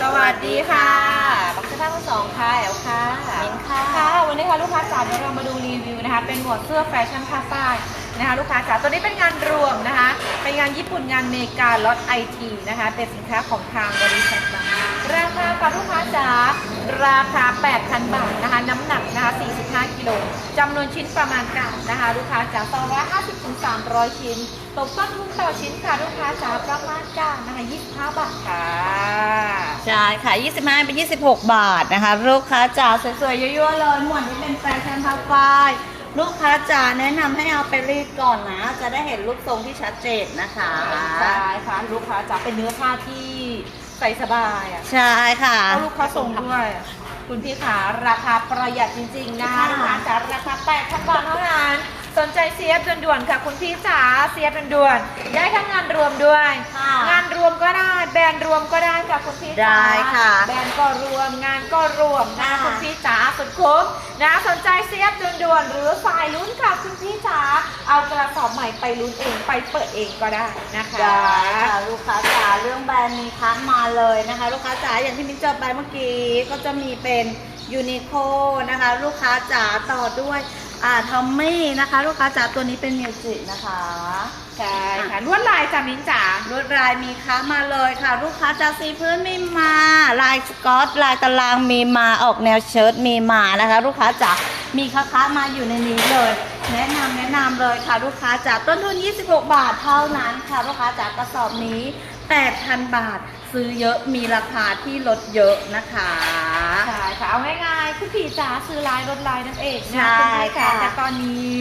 สวัสดีค่ะบักเสื้อผ้าทั้งสองค่ะแอลค่ะมิ้นค่ะ ค่ะ วันนี้ค่ะลูกค้าจ๋าเดี๋ยวเรามาดูรีวิวนะคะ เป็นหมวดเสื้อแฟชั่นผ้าฝ้าย นะคะลูกค้าจ๋าตัวนี้เป็นงานรวมนะคะ เป็นงานญี่ปุ่นงานเมกาล็อตไอทีนะคะ เป็นสินค้าของทางบริษัทเราราคาค่ะลูกค้าจ๋าราคา 8,000 บาทนะคะ น้ำหนักนะคะ 45 กิโลจำนวนชิ้นประมาณกันนะคะ ลูกค้าจ๋า250ถึง300 ชิ้น ตกต้นทุนต่อชิ้นค่ะลูกค้าจ๋าประมาณกันนะคะ 25 บาทค่ะใช่ค่ะ 25 เป็น 26 บาทนะคะ ลูกค้าจ๋าสวยๆยั่วๆเลยหมวดนี้เป็นแฟชั่นผ้าฝ้าย ลูกค้าจ๋าแนะนำให้เอาไปรีดก่อนนะ จะได้เห็นรูปทรงที่ชัดเจนนะคะ ใช่ค่ะลูกค้าจ๋าเป็นเนื้อผ้าที่ใส่สบายอะใช่ค่ะ เอาลูกค้าส่งด้วยอะคุณพี่ขาราคาประหยัดจริงๆนะคะค่ะ ลูกค้าจ๋าราคา8,000บาทเท่านั้น สนใจเสียบด่วนๆค่ะ คุณพี่จ๋าเสียบด่วนๆได้ทั้งงานรวมด้วย ค่ะงานรวมก็ได้ แบรนด์รวมก็ได้ค่ะคุณพี่จ๋าได้ค่ะแบรนด์ก็รวมงานก็รวมนะค่ะ คุณพี่จ๋าสุดคุ้มนะสนใจเสียบด่วนๆหรือฝ่ายลุ้นค่ะคุณพี่จ๋าเอากระสอบใหม่ไปลุ้นเองไปเปิดเองก็ได้นะคะ ได้ค่ะลูกค้าจ๋าเรื่องแบรนด์มีคัดมาเลยนะคะ ลูกค้าจ๋าอย่างที่มิ้นเจอไปเมื่อกี้ก็จะมีเป็นยูนิโคนะคะ ลูกค้าจ๋าต่อด้วย อ่าทอมมี่นะคะ ลูกค้าจ๋าตัวนี้เป็นมิวจินะคะ ใช่ค่ะลวดลายจามินจ๋าลวดลายมีค้ามาเลยค่ะ ลูกค้าจากสีพื้นมีมา ลายสกอตลายตารางมีมาออกแนวเชิ้ตมีมานะคะ ลูกค้าจ๋ามีค้าค้ามาอยู่ในนี้เลย แนะนำแนะนำเลยค่ะ ลูกค้าจ๋าต้นทุน 26 บาทเท่านั้นค่ะ ลูกค้าจ๋ากระสอบนี้ 8,000 บาท ซื้อเยอะมีราคาที่ลดเยอะนะคะ ใช่ค่ะเอาง่ายๆคุณพี่จ๋าซื้อลายลดลายนั่นเองใช่นะคุณพี่ค่ะค่ะแต่ตอนนี้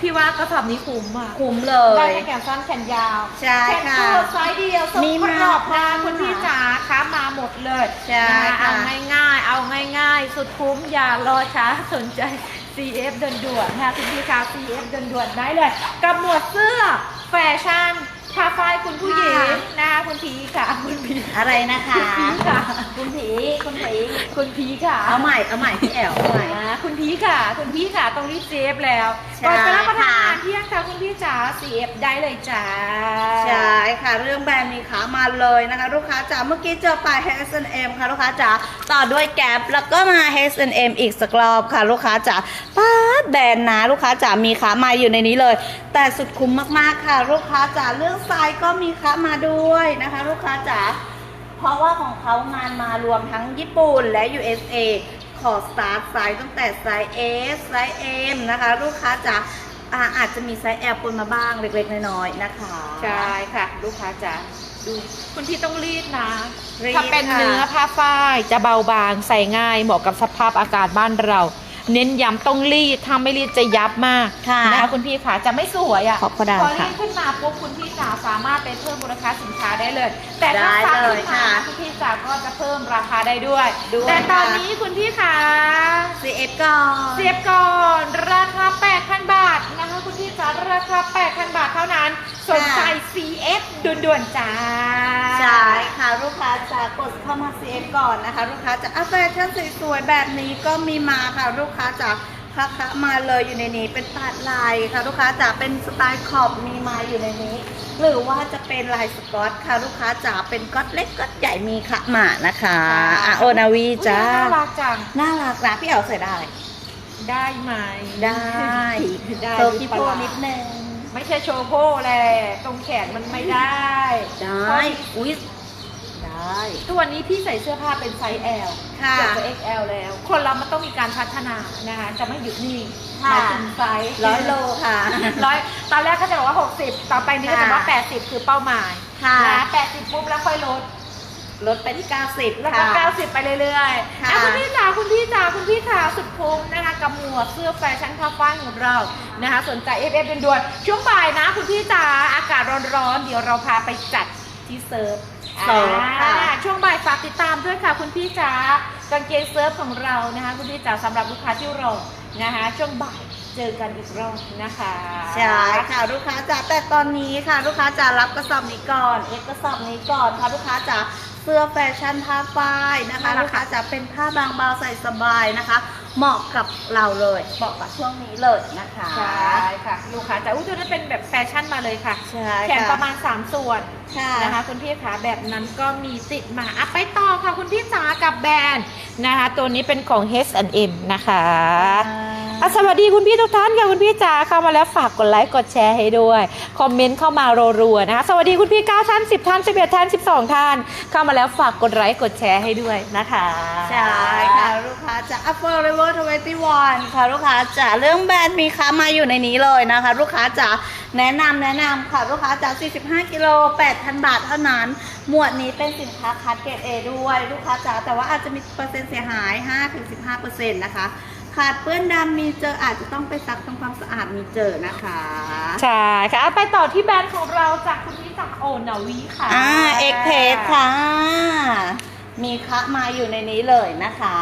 พี่ว่ากระสอบนี้คุ้มอะคุ้มเลได้ยทั้งแขนสั้นแขนยาวใช่แขนค่ะตัวไซส์เดียวทรงมีกมารอบนะค่ะคุณพี่จ๋าค้ามาหมดเลยใช่นะค่ะเอาง่ายๆ เอาง่ายๆ สุดคุ้มอย่ารอช้าสนใจ CF ด่วนๆนะคะคุณพี่คะ CF ด่วนๆได้เลยกับหมวดเสื้อแฟชั่น ผ้าฝ้ายคุณผู้หญิงนะคะคุณพีค่ะคุณพีอะไรนะคะคุณพีค่ะ คุณผีคุณผีคุณพีค่ะเอาใหม่เอาใหม่พี่แอลเอาใหม่ อ่าคุณพีค่ะ คุณพีค่ะต้องรีบเซฟแล้วใช่ก่อนจะรับประทานอาค่ะหารเที่ยงค่ะคุณพี่จ๋า CF ได้เลยจ้า ใช่ค่ะเรื่องแบรนด์มีขามาเลยนะคะ ลูกค้าจ๋าเมื่อกี้เจอไป H&M ค่ะลูกค้าจ๋าต่อด้วยแก p แล้วก็มา H&M อีกสักรอบค่ะลูกค้าจ๋าป้าด แบรนด์นะลูกค้าจ๋ามีขามาอยู่ในนี้เลย แต่สุดคุ้มมากๆค่ะ ลูกค้าจ๋าเรื่องไซส์ก็มีขามาด้วยนะคะ ลูกค้าจ๋าเพราะว่าของเขางานมารวมทั้งญี่ปุ่นและ USA ขอสตาร์ทไซส์ตั้งแต่ไซส์ S ไซส์ M นะคะ ลูกค้าจ๋าอ่าอาจจะมีไซส์ L ปนมาบ้างเล็กๆ น้อยๆนะคะใช่ค่ะ ลูกค้าจ๋าดูคุณพี่ต้องรีดนะรีดถ้าเป็นค่ะเนื้อผ้าฝ้ายจะเบาบางใส่ง่ายเหมาะกับสภาพอากาศบ้านเรา เน้นย้ำต้องรีดถ้าไม่รีดจะยับมากค่ะนะคะคุณพี่ขาจะไม่สวยอะขอบคุณดาวพอรีค่ะดขึ้นมาปุ๊บคุณพี่จ๋าสามารถไปเพิ่มมูลค่าสินค้าได้เลย แต่ถ้าได้ซักเลขึ้ยนมาค่ะคุณพี่จ๋าก็จะเพิ่มราคาได้ด้วย ด้วยแต่ตอนค่ะ นี้คุณพี่ขา CF ก่อนเสียบก่อนราคา 8,000 บาทนะคะคุณพี่จ๋าราคา 8,000 บาทเท่านั้น สนใจ CF ด่วนๆจ้า ใช่ค่ะลูกค้าจะกดเข้ามา CF ก่อนนะคะ ลูกค้าจะอะแฟชั่นสวยๆแบบนี้ก็มีมาค่ะลูกค้าจะค้าคะมาเลยอยู่ในนี้เป็นปาดลายค่ะลูกค้าจะเป็นสไตล์ขอบมีมาอยู่ในนี้ หรือว่าจะเป็นลายสกอตค่ะลูกค้าจะเป็นก๊อตเล็กก๊อตใหญ่มีค่ะมานะคะอะโอนาวีจ้าอุ๊ยน่ารักจังน่ารักนะพี่เอ๋ใส่ได้ ได้ไหมได้ได้โซพี่โพนิดนึงไม่ใช่โชว์โพแหละตรงแขนมันไม่ได้ ได้อุ้ยได้ทุกวันนี้พี่ใส่เสื้อผ้าเป็นไซส์ L ค่ะ เกือบจะ XL แล้ว คนเรามันต้องมีการพัฒนานะคะ จะไม่หยุดนิ่งค่ะหมายถึงไซส์ร้อยโลค่ะ ร้อยตอนแรกก็จะบอกว่า 60 ต่อไปนี้ก็จะว่าค่ะ80 คือเป้าหมายค่ะ นะ80 ปุ๊บแล้วค่อยลด ลดไปที่ 90 แล้วก็ ค่ะ 90 ไปเรื่อยๆค่ะอะคุณพี่จ๋าคุณพี่จ๋าคุณพี่ขาสุดคุ้มนะคะกับหมวกเสื้อแฟชั่นผ้าฝ้ายของเรานะคะ สนใจ FF เป็นด่วนๆช่วงบ่ายนะ คุณพี่จ๋าอากาศร้อนๆ เดี๋ยวเราพาไปจัดที่เซิร์ฟ เซิร์ฟค่ะ อ่าช่วงบ่ายฝากติดตามด้วยค่ะคุณพี่จ๋ากางเกงเซิร์ฟของเรานะคะ คุณพี่จ๋าสำหรับลูกค้าที่รอนะคะ ช่วงบ่ายเจอกันอีกรอบนะคะใช่ค่ะลูกค้าจ๋าแต่ตอนนี้ค่ะ ลูกค้าจ๋ารับกระสอบนี้ก่อน เอกกระสอบนี้ก่อนค่ะลูกค้าจ๋าเสื้อแฟชั่นผ้าฝ้ายนะคะ ลูกค้าจ๋าเป็นผ้าบางเบาใส่สบายนะคะ เหมาะกับเราเลยเหมาะกับช่วงนี้เลยนะคะใช่ค่ะ ลูกค้าจ๋าอุ้ยตัวนั้นเป็นแบบแฟชั่นมาเลยค่ะใช่แขนค่ะประมาณ 3 ส่วนค่ะนะคะคุณพี่คะแบบนั้นก็มีติดมาอะไปต่อค่ะคุณพี่จ๋ากับแบรนด์นะคะ ตัวนี้เป็นของ H&M นะคะ อะสวัสดีคุณพี่ทุกท่านค่ะคุณพี่จ๋าเข้ามาแล้วฝากกดไลค์กดแชร์ให้ด้วยคอมเมนต์เข้ามารัวๆนะคะสวัสดีคุณพี่9ท่าน10ท่าน11ท่าน12 ท่าน เข้ามาแล้วฝากกดไลค์กดแชร์ให้ด้วยนะคะใช่ค่ะลูกค้าจะ Forever 21ค่ะลูกค้าจะเรื่องแบรนด์มีค้ามาอยู่ในนี้เลยนะคะ ลูกค้าจะแนะนำแนะนำค่ะลูกค้าจะ45 กิโล 8,000 บาทเท่านั้น หมวดนี้เป็นสินค้าคัดเกรด A ด้วย ลูกค้าจ๋าแต่ว่าอาจจะมีเปอร์เซ็นต์เสียหาย 5-15%นะคะ ขาดเปื้อนดำมีเจออาจจะต้องไปซักทำความสะอาดมีเจอนะคะ ใช่ค่ะไปต่อที่แบรนด์ของเราจากคุณพี่จากโอนาวีค่ะอ่าเอกเพจค่ะ มีคะมาอยู่ในนี้เลยนะคะ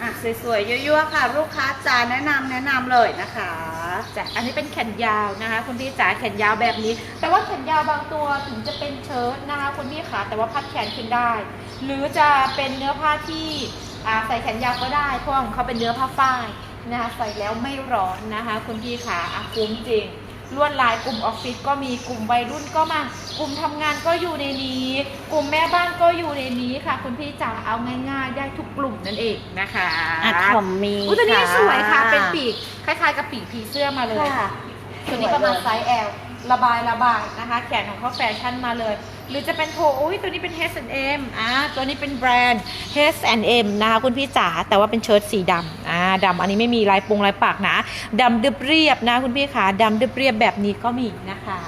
อะสวยๆยั่วๆค่ะ ลูกค้าจ๋าแนะนำแนะนำเลยนะคะจ้ะอันนี้เป็นแขนยาวนะคะคุณพี่จ๋าแขนยาวแบบนี้ แต่ว่าแขนยาวบางตัวถึงจะเป็นเชิ้ตนะคะคุณพี่ขาแต่ว่าพัดแขนขึ้นได้ หรือจะเป็นเนื้อผ้าที่ อ่าใส่แขนยาวก็ได้เพราะว่าของเขาเป็นเนื้อผ้าฝ้ายนะคะใส่แล้วไม่ร้อนนะคะ คุณพี่ขาอะคุ้มจริงลวดลายกลุ่มออฟฟิศก็มีกลุ่มวัยรุ่นก็มากลุ่มทำงานก็อยู่ในนี้ กลุ่มแม่บ้านก็อยู่ในนี้ค่ะ คุณพี่จ๋าเอาง่าย ๆ ได้ทุกกลุ่มนั่นเองนะคะอะขอมมีอุ้ยตัวนี้สวยค่ะะเป็นปีกคล้าย ๆ กับปีกผีเสื้อมาเลยค่ะตัวนี้ประมาณไซส์ L ระบายระบายนะคะ แขนของเขาแฟชั่นมาเลย หรือจะเป็นโทอุ้ยตัวนี้เป็น H&M อ่าตัวนี้เป็นแบรนด์ H&M นะคะคุณพี่จ๋าแต่ว่าเป็นเชิ้ตสีดำอ่าดำอันนี้ไม่มีลายปงลายปากนะดำเรียบๆนะคุณพี่ขาดำเรียบๆแบบนี้ก็มีนะคะ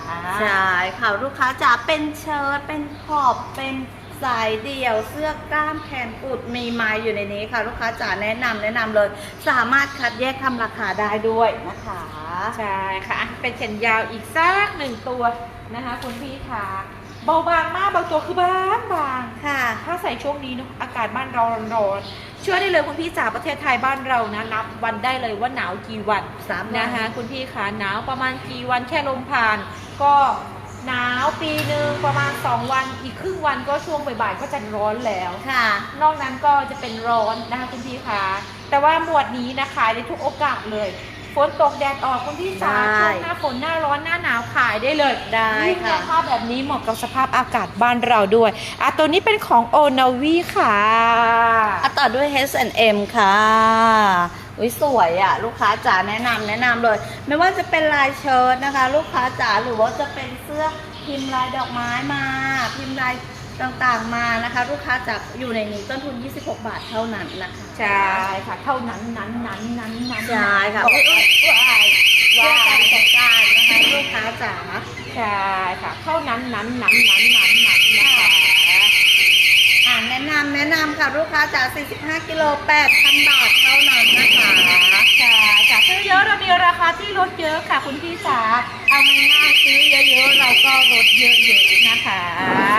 ใช่ค่ะลูกค้าจ๋าเป็นเชิ้ตเป็นขอบเป็น สายเดี่ยวเสื้อกล้ามแขนกุดมีไม้อยู่ในนี้ค่ะ ลูกค้าจ๋าแนะนำแนะนำเลย สามารถคัดแยกทำราคาได้ด้วยนะคะ ใช่ค่ะอะ เป็นแขนยาวอีกสักหนึ่งตัวนะคะ คุณพี่ขาเบาบางมากบางตัวคือบางบางค่ะ ถ้าใส่ช่วงนี้เนอะอากาศบ้านเราร้อนๆเชื่อได้เลยคุณพี่จ๋าประเทศไทยบ้านเรานะนับวันได้เลยว่าหนาวกี่วันสามวันนะคะคุณพี่ขาหนาวประมาณกี่วันแค่ลมผ่าน ก็ หนาวปีหนึ่งประมาณ 2 วันอีกครึ่งวันก็ช่วงบ่ายๆก็จะร้อนแล้ว ค่ะ นอกนั้นก็จะเป็นร้อนนะคะคุณพี่คะแต่ว่าหมวดนี้นะคะได้ทุกโอกาสเลยฝนตกแดดออกคุณพี่จ๋าได้ช่วงหน้าฝนหน้าร้อนหน้าหนาวขายได้เลยได้ยิ่งค่ะ ราคาแบบนี้เหมาะกับสภาพอากาศบ้านเราด้วยอะตัวนี้เป็นของโอนาวีค่ะ อะต่อด้วย H&M ค่ะอุ้ยสวยอะ ลูกค้าจ๋าแนะนำแนะนำเลย ไม่ว่าจะเป็นลายเชิ้ตนะคะ ลูกค้าจ๋าหรือว่าจะเป็นเสื้อพิมพ์ลายดอกไม้มา พิมพ์ลายต่างๆมานะคะ ลูกค้าจ๋าอยู่ในนี้ต้นทุน 26 บาทเท่านั้นนะคะใช่ค่ะเท่านั้นนั้นนั้นนั้นนั้นใช่ค่ะอุ๊ยอุ๊ยอุ๊ยว้ายเสื้อว้ากันยสงกรารนะคะลูกค้าจ๋าใช่ค่ะเท่านั้นนั้นนั้นนั้นนั้นนั้นนะคะอ่าแนะนำแนะนำค่ะลูกค้าจ๋า45กิโล8,000 บาทเท่านั้นนะคะใช่ค่ะซื้อเยอะเรามีราคาที่ลดเยอะค่ะคุณพี่จ๋า เอาง่ายๆซื้อเยอะๆ เราก็ลดเยอะๆนะคะ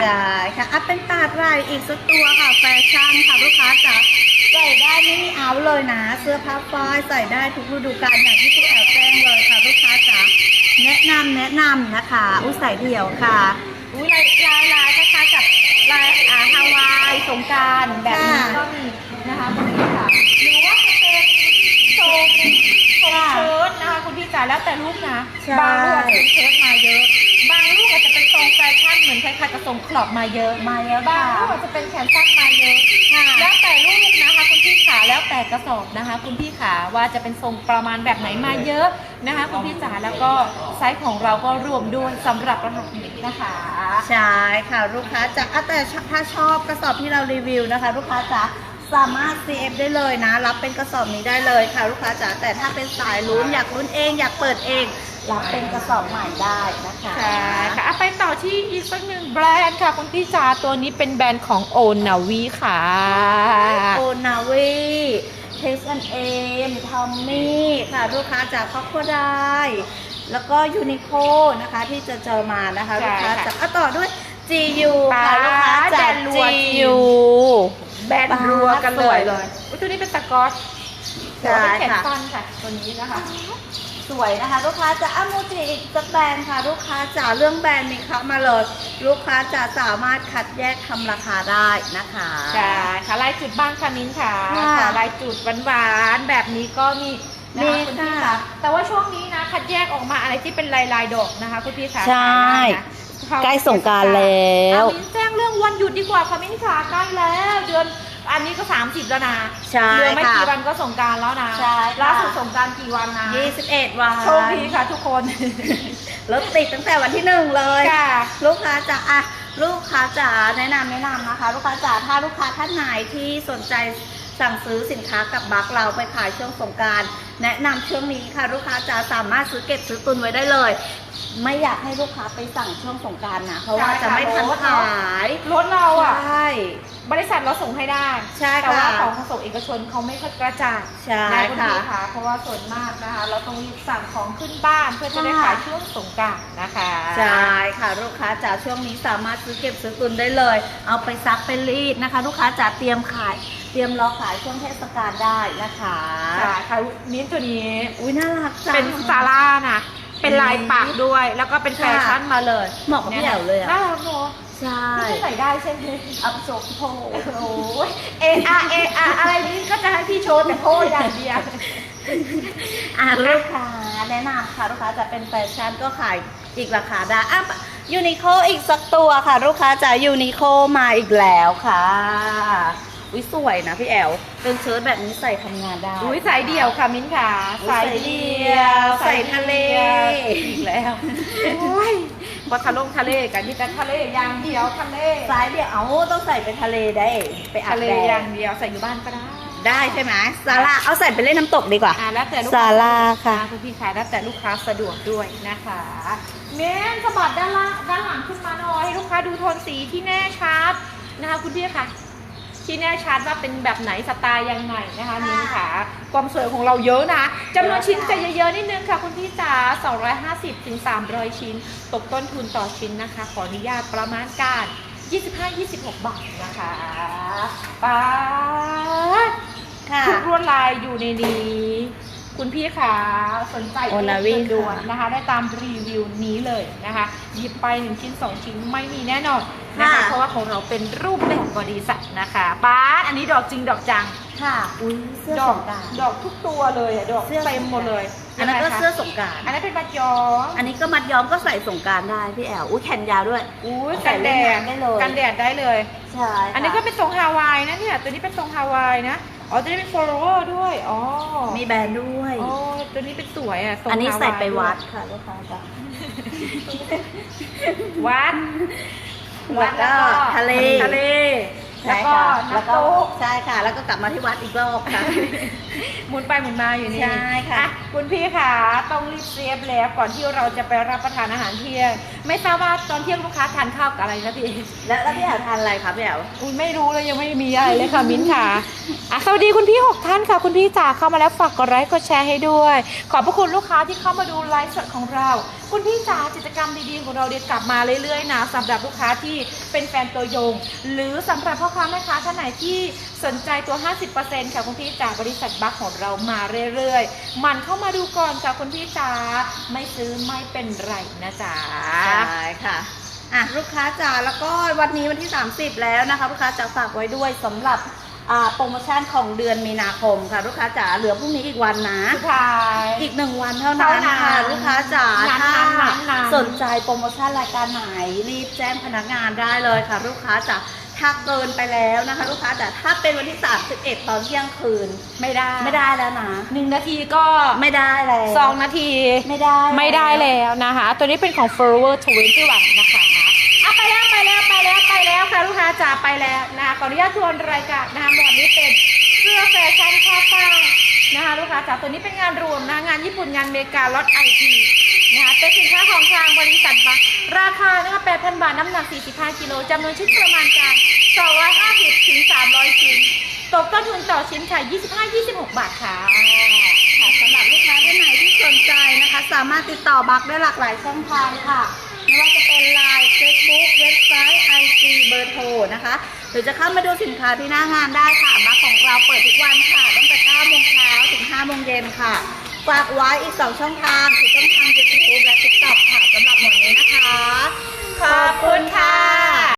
ใช่ค่ะอะเป็นตาดไหลอีกสักตัวค่ะแฟชั่นค่ะลูกค้าจ๋าใส่ได้ไม่มีเอาเลยนะ เสื้อผ้าฝ้ายใส่ได้ทุกฤดูกาลอย่างที่พี่แอลแจ้งเลยค่ะลูกค้าจ๋าแนะนำแนะนำนะคะ อุ้ยใส่เดี่ยวค่ะ อุ้ยลายลายลายคล้ายๆกับลายอ่าฮาวายสงกรารแบบนี้ค่ะก็มีนะคะคุณพี่จ๋าหรือว่าจะเป็น ทรงทรงเชิ้ตนะคะคุณพี่จ๋าแล้วแต่ลูกนะ ใช่ บางลูกอาจจะเป็นเชิ้ตมาเยอะ บางลูกอาจจะเป็นทรงแฟชั่นเหมือนคล้ายๆกับทรงคลอบมาเยอะ มาเยอะบางค่ะลูกอาจจะเป็นแขนสั้นมาเยอะ ค่ะ แล้วแต่ลูกนะคะคุณพี่ขาแล้วแต่กระสอบนะคะ คุณพี่ขาว่าจะเป็นทรงประมาณแบบไหนมาเยอะนะคะ คุณพี่จ๋าแล้วก็ไซส์ของเราก็รวมด้วยสำหรับรหัสนี้นะคะ ใช่ค่ะลูกค้าจ๋าอะแต่ถ้าชอบกระสอบที่เรารีวิวนะคะ ลูกค้าจ๋า สามารถ CF ได้เลยนะ รับเป็นกระสอบนี้ได้เลยค่ะลูกค้าจ๋าแต่ถ้าเป็นสายลุ้นอยากลุ้นเองอยากเปิดเอง รับเป็นกระสอบใหม่ได้นะคะใช่ค่ะอะไปต่อที่อีกสักหนึ่งแบรนด์ค่ะ คุณพี่จ๋าตัวนี้เป็นแบรนด์ของโอนาวีค่ะ โอนาวีเทสอันเอมทอมมี่ค่ะลูกค้าจากคอ c โคไดแล้วก็ยูนิโคนะคะที่จะเจอมานะคะ ใช่ลูกค้าค่ะ จากอะต่อด้วย GU ค่ะลูกค้าแบรจากนด์รัว GU แบรนด์รัวกันเลสวยยเลยอุ๊ยตัวนี้เป็นสกอตใช่แต่ว่าเป็นแขนค่ะ สั้นค่ะ ตัวนี้นะคะ สวยนะคะ ลูกค้าจะอามูจิอีกสักแบรนด์ค่ะ ลูกค้าจ๋าเรื่องแบรนด์มีคะมาเลย ลูกค้าจะสามารถคัดแยกทำราคาได้นะคะ ใช่ค่ะลายจุดบ้างค่ะมิ้นค่ะค่ะค่ะลายจุดหวานๆแบบนี้ก็มีนะมีคะคุณพี่ค่ะค่ะแต่ว่าช่วงนี้นะคัดแยกออกมาอะไรที่เป็นลายลายๆดอกนะคะคุณพี่ค่ะใช่ ขายได้นะ ใกล้สงกรานต์แล้วอะมิ้นแจ้งเรื่องวันหยุดดีกว่าค่ะมิ้นค่ะใกล้แล้ว เดือนอันนี้ก็ 30 แล้วนะใช่เหลือไม่ค่ะกี่วันก็สงกรารแล้วนะใช่ค่ะ ล่าสุดสงกรารกี่วันนะ21 วันโชคดีค่ะทุกคน รถติดตั้งแต่วันที่หนึ่งเลย ค่ะ ลูกค้าจ๋าอะลูกค้าจ๋าแนะนำแนะนำนะคะ ลูกค้าจ๋าถ้าลูกค้าท่านไหนที่สนใจสั่งซื้อสินค้ากับบัคเราไปขายช่วงสงกราร แนะนำช่วงนี้ค่ะ ลูกค้าจ๋าสามารถซื้อเก็บซื้อตุนไว้ได้เลย ไม่อยากให้ลูกค้าไปสั่งช่วงสงกรารนะเพราะว่าจะไม่ทันขายรถเราอะ ใช่ บริษัทเราส่งให้ได้ ใช่แต่ว่าค่ะของขนส่งเอกชนเขาไม่ค่อยกระจายใช่นะคุณค่ะพี่คะเพราะว่าส่วนมากนะคะ เราต้องรีบสั่งของขึ้นบ้านเพื่อจะได้ค่ะ ขายช่วงสงกรานต์นะคะใช่ค่ะ ลูกค้าจ๋าช่วงนี้สามารถซื้อเก็บซื้อตุนได้เลย เอาไปซักไปรีดนะคะ ลูกค้าจ๋าเตรียมขาย เตรียมรอขายช่วงเทศกาลได้นะคะ ค่ะค่ะมิ้นท์ตัวนี้ อุ้ยน่ารักจังเป็นซาร่านะ เป็นลายปักด้วย แล้วก็เป็นแฟชั่นมาเลยเหมาะกับพี่แอ๋วเลยอะน่ารักเนอะใช่นี่ก็ใส่ได้ใช่ไหมอัพโซโพโอ้ยเออาเออาอะไรนี้ก็จะให้พี่โชว์แต่โพอย่างเดียวอะลูกค้าแนะนำค่ะลูกค้าจะเป็นแฟชั่นก็ขายอีกราคาได้อะยูนิโคอีกสักตัวค่ะ ลูกค้าจ๋ายูนิโคมาอีกแล้วค่ะ อุ้ยสวยนะพี่แอลเป็นเชิ้ตแบบนี้ใส่ทำงานได้ อุ้ยสายเดี่ยวค่ะมิ้นท์ค่ะอุ๊ยสายเดี่ยวใส่ทะเลอีกแล้วโอ้ยว่าทะลงทะเลกันที่แต่ทะเลอย่างเดียวทะเลสายเดี่ยวเอาต้องใส่ไปทะเลได้ ไปอาบทะเลแดอย่างดเดียวใส่อยู่บ้านก็ได้ ได้ใช่ไหมซาร่าเอาใส่ไปเล่นน้ำตกดีกว่าอ่าแล้วแต่ลูกซาค้าร่าค่ะ คุณพี่ค่ะแล้วแต่ลูกค้าสะดวกด้วยนะคะเมนสะบัดด้านล่างด้านหลังขึ้นมาหน่อยให้ลูกค้าดูโทนสีที่แน่ชัดนะคะคุณพี่ค่ะ ที่แน่ชัดว่าเป็นแบบไหนสไตล์ยังไงนะคะมิ้นค่ะความสวยของเราเยอะนะจำนวนชิ้นจะเยอะๆนิดนึงค่ะคุณพี่จ๋า250ถึง300 ชิ้น ตกต้นทุนต่อชิ้นนะคะ ขออนุญาตประมาณการ 25-26 บาทนะคะป๊าดค่ะทุกลวดลายอยู่ในนี้คุณพี่ขาสนใจโอนาวิด่วนค่ะนะคะ ได้ตามรีวิวนี้เลยนะคะ หยิบไปหนึ่งชิ้นสองชิ้นไม่มีแน่นอนนะคะเพราะว่าของเราเป็นรูปแบบบริษัทนะคะป้าดอันนี้ดอกจริงดอกจัง ค่ะอุ้ยเสื้อดสอกงกราร ดอกทุกตัวเลยอะดอกเสื้อ เต็มหมดเลยอันนั้นก็ยังไงคะเสื้อสงกราร อันนั้นเป็นบัตรยอมอันนี้ก็มัดย้อมก็ใส่สงกรารได้พี่แอลอุ้ยแขนยาวด้วยอุ้ยใส่กันแดเล่นดน้ำได้เลย กันแดดได้เลย ใช่ค่ะอันนี้ก็เป็นทรงฮาวายนะเนี่ยตัวนี้เป็นทรงฮาวายนะอ๋อตัวนี้เป็น follower ด้วยอ๋อมีแบรนด์ด้วย อ๋อตัวนี้เป็นสวยอะทรงอันนี้ใส่ไปฮาวายวัดค่ะลูกค้าจ้ะ วัดแล้วก็ทะเล ทะเล แล้ใช่วก็ค่ะน้ำโต๊ะใช่ค่ะ แล้วก็กลับมาที่วัดอีกรอบค่ะ หมุนไปหมุนมาอยู่นี่ใช่ค่ะอ่คุณพี่ค่ะต้องรีบเซฟแล้วก่อนที่เราจะไปรับประทานอาหารเที่ยง ไม่ทราบว่าตอนเที่ยงลูกค้าทานข้าวกับอะไรนะพี่ แล้วแล้วพี่แอลทานอะไรคะพี่แอลอุ้ยไม่รู้เลยยังไม่มีอะไรเลยค่ะ มิ้นค่ะอะสวัสดีคุณพี่หกท่านค่ะ คุณพี่จ๋าเข้ามาแล้วฝากกดไลค์กดแชร์ให้ด้วย ขอบพระคุณลูกค้าที่เข้ามาดูไลฟ์สดของเรา คุณพี่จ๋ากิจกรรมดีๆของเราเดี๋ยวกลับมาเรื่อยๆนะสำหรับลูกค้าที่เป็นแฟนตัวยง หรือสำหรับพ่อค้าแม่ค้าท่านไหนที่สนใจตัว 50%ค่ะคุณพี่จ๋าบริษัทบัคของเรามาเรื่อยๆ มันเข้ามาดูก่อนค่ะคุณพี่จ๋าไม่ซื้อไม่เป็นไรนะจ๊ะใช่ค่ะอะลูกค้าจ๋าแล้วก็วันนี้วันที่ 30 แล้วนะคะ ลูกค้าจ๋าฝากไว้ด้วยสำหรับอ่า โปรโมชั่นของเดือนมีนาคมค่ะ ลูกค้าจ๋าเหลือพรุ่งนี้อีกวันนะสุดท้ายอีกหนึ่งวันเท่านั้นเท่านั้นค่ะลูกค้าจ๋านั้นถ้านั้นนั้นสนใจโปรโมชั่นรายการไหนรีบแจ้งพนักงานได้เลยค่ะ ลูกค้าจ๋าถ้าเกินไปแล้วนะคะ ลูกค้าจ๋าถ้าเป็นวันที่ 31 ตอนเที่ยงคืนไม่ได้ไม่ได้แล้วนะหนึ่งนาทีก็ไม่ได้แล้วสองนาทีไม่ได้ไม่ได้แล้วนะคะ ตัวนี้เป็นของ Forever 21นะคะ คะลูกค้าจ๋าไปแล้วนะคะขออนุญาตทวนรายการนะคะหมวดนี้เป็นเสื้อแฟชั่นผ้าฝ้ายนะคะลูกค้าจ๋าตัวนี้เป็นงานรวมนะงานญี่ปุ่นงานเมกาล็อตไอทีนะคะเป็นสินค้าของทางบริษัทบัคราคานะคะ8,000 บาท น้ำหนัก 45กิโลจำนวนชิ้นประมาณการ250ถึง300 ชิ้น ตกต้นทุนต่อชิ้นค่ะ 25-26 บาทค่ะค่ะสำหรับลูกค้าท่านไหนที่สนใจนะคะ สามารถติดต่อบัคได้หลากหลายช่องทางค่ะไม่ว่าจะเป็น บุ๊กเว็บไซต์ไอซีเบอร์โทรนะคะ หรือจะเข้ามาดูสินค้าที่หน้างานได้ค่ะบัคของเราเปิดทุกวันค่ะ ตั้งแต่9โมงเช้าถึง5โมงเย็นค่ะฝากไว้อีก 2 ช่องทางคือช่องทางยูทูบและ TikTok ค่ะสำหรับหมวดนี้นะคะ ขอบคุณค่ะ